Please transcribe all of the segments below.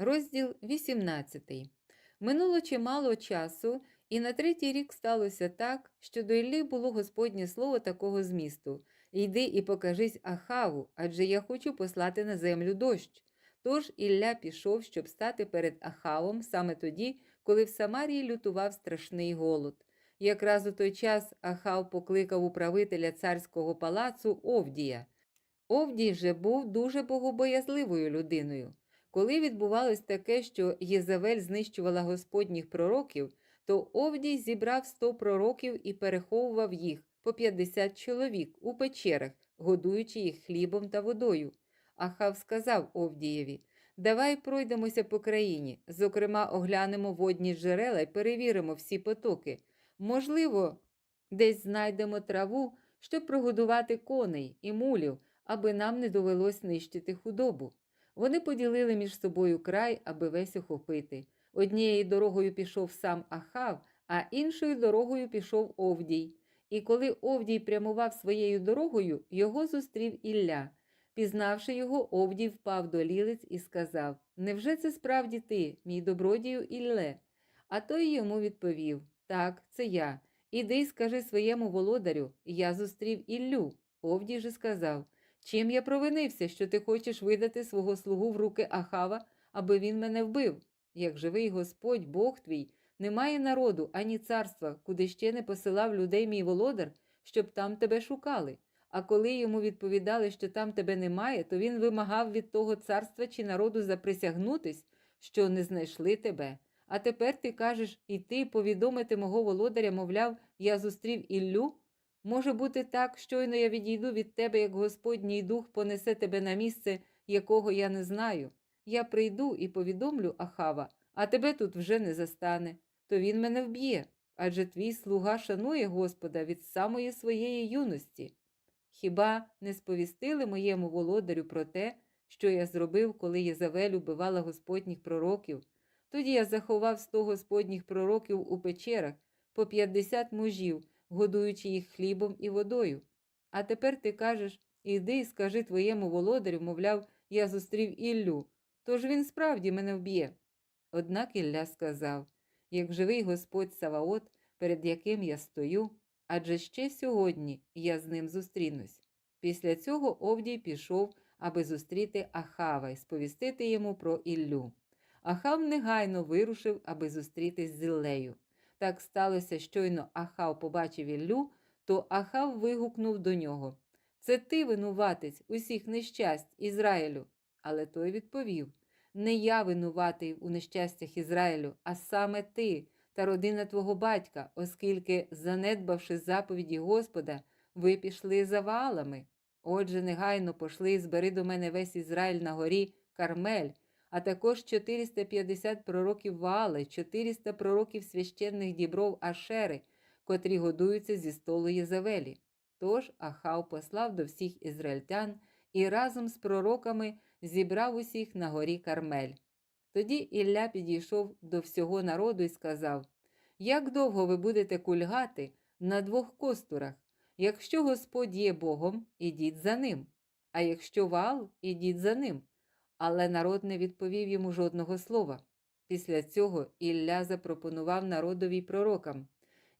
Розділ 18. Минуло чимало часу, і на третій рік сталося так, що до Іллі було Господнє слово такого змісту Йди і покажись Ахаву, адже я хочу послати на землю дощ. Тож Ілля пішов, щоб стати перед Ахавом саме тоді, коли в Самарії лютував страшний голод. Якраз у той час Ахав покликав управителя царського палацу Овдія. Овдій же був дуже богобоязливою людиною. Коли відбувалось таке, що Єзавель знищувала господніх пророків, то Овдій зібрав сто пророків і переховував їх по 50 чоловік у печерах, годуючи їх хлібом та водою. Ахав сказав Овдієві: Давай пройдемося по країні, зокрема, оглянемо водні джерела і перевіримо всі потоки. Можливо, десь знайдемо траву, щоб прогодувати коней і мулів, аби нам не довелось нищити худобу. Вони поділили між собою край, аби весь охопити. Однією дорогою пішов сам Ахав, а іншою дорогою пішов Овдій. І коли Овдій прямував своєю дорогою, його зустрів Ілля. Пізнавши його, Овдій впав до лілиць і сказав: Невже це справді ти, мій добродію Ілле? А той йому відповів: Так, це я. Іди скажи своєму володарю, я зустрів Іллю. Овдій же сказав: Чим я провинився, що ти хочеш видати свого слугу в руки Ахава, аби він мене вбив? Як живий Господь, Бог твій, немає народу ані царства, куди ще не посилав людей мій володар, щоб там тебе шукали. А коли йому відповідали, що там тебе немає, то він вимагав від того царства чи народу заприсягнутись, що не знайшли тебе. А тепер ти кажеш іти повідомити мого володаря, мовляв, я зустрів Іллю? Може бути так, щойно я відійду від тебе, як Господній дух понесе тебе на місце, якого я не знаю. Я прийду і повідомлю Ахава, а тебе тут вже не застане, то він мене вб'є, адже твій слуга шанує Господа від самої своєї юності. Хіба не сповістили моєму володарю про те, що я зробив, коли Єзавель убивала господніх пророків? Тоді я заховав сто господніх пророків у печерах по п'ятдесят мужів, годуючи їх хлібом і водою. А тепер ти кажеш іди і скажи твоєму володарю, мовляв, я зустрів Іллю, тож він справді мене вб'є. Однак Ілля сказав як живий Господь Саваот, перед яким я стою, адже ще сьогодні я з ним зустрінусь. Після цього Овдій пішов, аби зустріти Ахава і сповістити йому про Іллю. Ахав негайно вирушив, аби зустрітись з Іллею. Так сталося, щойно Ахав побачив Іллю, то Ахав вигукнув до нього Це ти, винуватець, усіх нещасть Ізраїлю. Але той відповів Не я винуватий у нещастях Ізраїлю, а саме ти та родина твого батька, оскільки, занедбавши заповіді Господа, ви пішли за валами. Отже, негайно пошли і збери до мене весь Ізраїль на горі Кармель, а також 450 пророків Ваали, 400 пророків священних дібров Ашери, котрі годуються зі столу Єзавелі. Тож Ахав послав до всіх ізраїльтян і разом з пророками зібрав усіх на горі Кармель. Тоді Ілля підійшов до всього народу і сказав: Як довго ви будете кульгати на двох костурах? Якщо Господь є Богом, ідіть за ним, а якщо вал, ідіть за ним. Але народ не відповів йому жодного слова. Після цього Ілля запропонував народові пророкам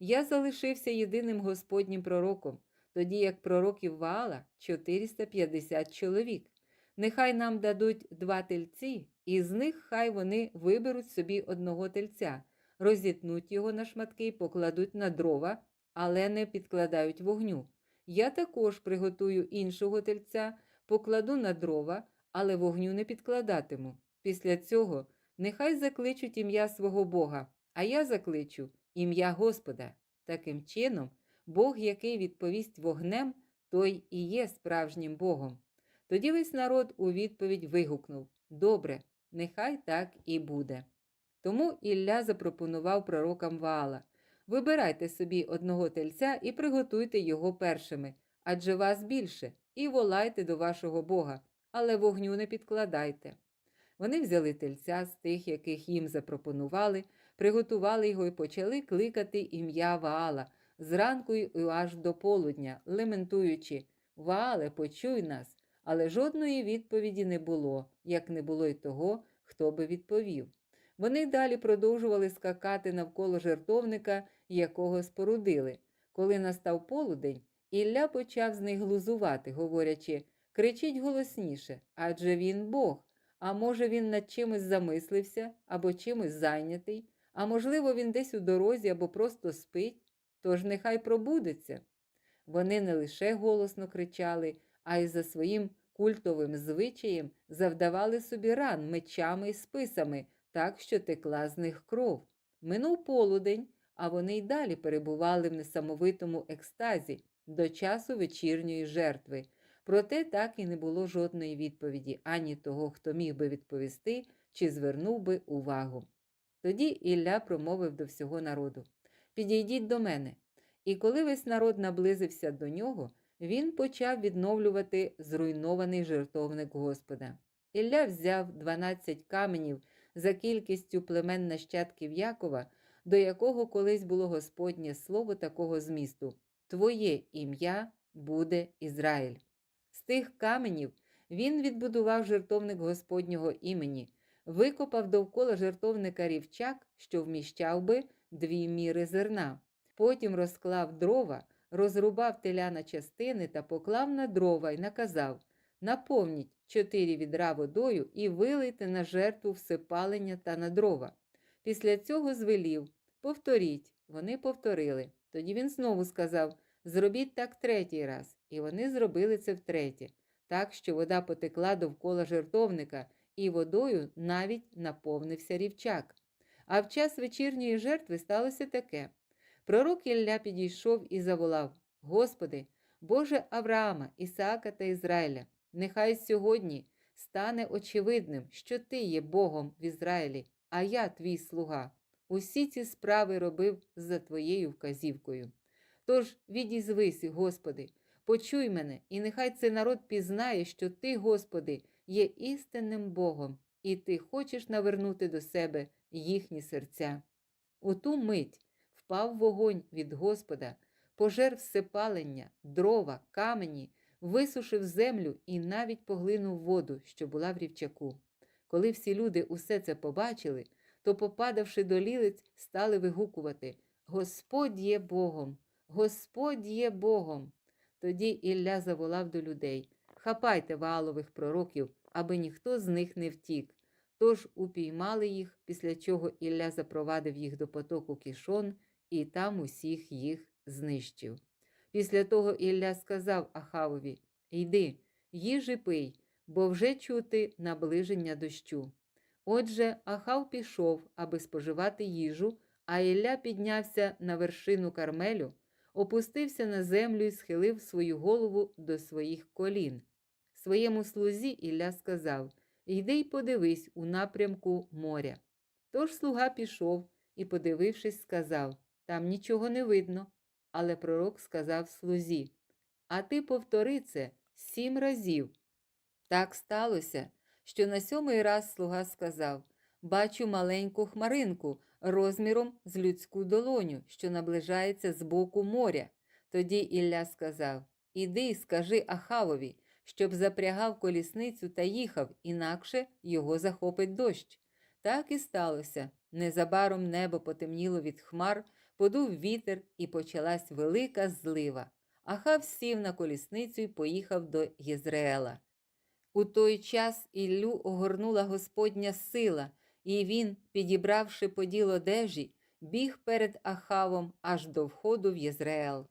Я залишився єдиним Господнім пророком, тоді як пророків Ваала 450 чоловік. Нехай нам дадуть два тельці, і з них хай вони виберуть собі одного тельця, розітнуть його на шматки і покладуть на дрова, але не підкладають вогню. Я також приготую іншого тельця, покладу на дрова, але вогню не підкладатиму. Після цього нехай закличуть ім'я свого Бога, а я закличу ім'я Господа. Таким чином, Бог, який відповість вогнем, той і є справжнім Богом. Тоді весь народ у відповідь вигукнув Добре, нехай так і буде. Тому Ілля запропонував пророкам Ваала Вибирайте собі одного тельця і приготуйте його першими, адже вас більше, і волайте до вашого Бога, але вогню не підкладайте. Вони взяли тельця з тих, яких їм запропонували, приготували його і почали кликати ім'я Ваала зранку й аж до полудня, лементуючи Ваале, почуй нас. Але жодної відповіді не було, як не було й того, хто би відповів. Вони далі продовжували скакати навколо жертовника, якого спорудили. Коли настав полудень, Ілля почав з них глузувати, говорячи кричіть голосніше, адже він Бог. А може, він над чимось замислився або чимось зайнятий, а можливо, він десь у дорозі або просто спить, тож нехай пробудеться. Вони не лише голосно кричали, а й за своїм культовим звичаєм завдавали собі ран мечами і списами, так що текла з них кров. Минув полудень, а вони й далі перебували в несамовитому екстазі до часу вечірньої жертви. Проте так і не було жодної відповіді ані того, хто міг би відповісти чи звернув би увагу. Тоді Ілля промовив до всього народу Підійдіть до мене. І коли весь народ наблизився до нього, він почав відновлювати зруйнований жертовник Господа. Ілля взяв 12 каменів за кількістю племен нащадків Якова, до якого колись було Господнє слово такого змісту Твоє ім'я буде Ізраїль. З тих каменів він відбудував жертовник Господнього імені, викопав довкола жертовника рівчак, що вміщав би дві міри зерна. Потім розклав дрова, розрубав теля на частини та поклав на дрова й наказав наповніть чотири відра водою і вилийте на жертву всепалення та на дрова. Після цього звелів повторіть, вони повторили. Тоді він знову сказав Зробіть так третій раз, і вони зробили це втретє, так що вода потекла довкола жертовника, і водою навіть наповнився рівчак. А в час вечірньої жертви сталося таке. Пророк Ілля підійшов і заволав Господи, Боже Авраама, Ісаака та Ізраїля, нехай сьогодні стане очевидним, що Ти є Богом в Ізраїлі, а я твій слуга. Усі ці справи робив за Твоєю вказівкою. Тож відізвись, Господи, почуй мене, і нехай цей народ пізнає, що Ти, Господи, є істинним Богом, і Ти хочеш навернути до себе їхні серця. У ту мить впав вогонь від Господа, пожер всепалення, дрова, камені, висушив землю і навіть поглинув воду, що була в рівчаку. Коли всі люди усе це побачили, то, попадавши до лілиць, стали вигукувати Господь є Богом, Господь є Богом. Тоді Ілля заволав до людей Хапайте валових пророків, аби ніхто з них не втік. Тож упіймали їх, після чого Ілля запровадив їх до потоку кішон і там усіх їх знищив. Після того Ілля сказав Ахавові Йди, їж пий, бо вже чути наближення дощу. Отже, Ахав пішов, аби споживати їжу, а Ілля піднявся на вершину Кармелю, опустився на землю і схилив свою голову до своїх колін. Своєму слузі Ілля сказав Йди й подивись у напрямку моря. Тож слуга пішов і, подивившись, сказав Там нічого не видно. Але пророк сказав слузі А ти повтори це сім разів. Так сталося, що на сьомий раз слуга сказав Бачу маленьку хмаринку розміром з людську долоню, що наближається з боку моря. Тоді Ілля сказав Іди скажи Ахавові, щоб запрягав колісницю та їхав, інакше його захопить дощ. Так і сталося. Незабаром небо потемніло від хмар, подув вітер і почалась велика злива. Ахав сів на колісницю і поїхав до Єзреела. У той час Іллю огорнула Господня сила, і він, підібравши поділ одежі, біг перед Ахавом аж до входу в Єзреел.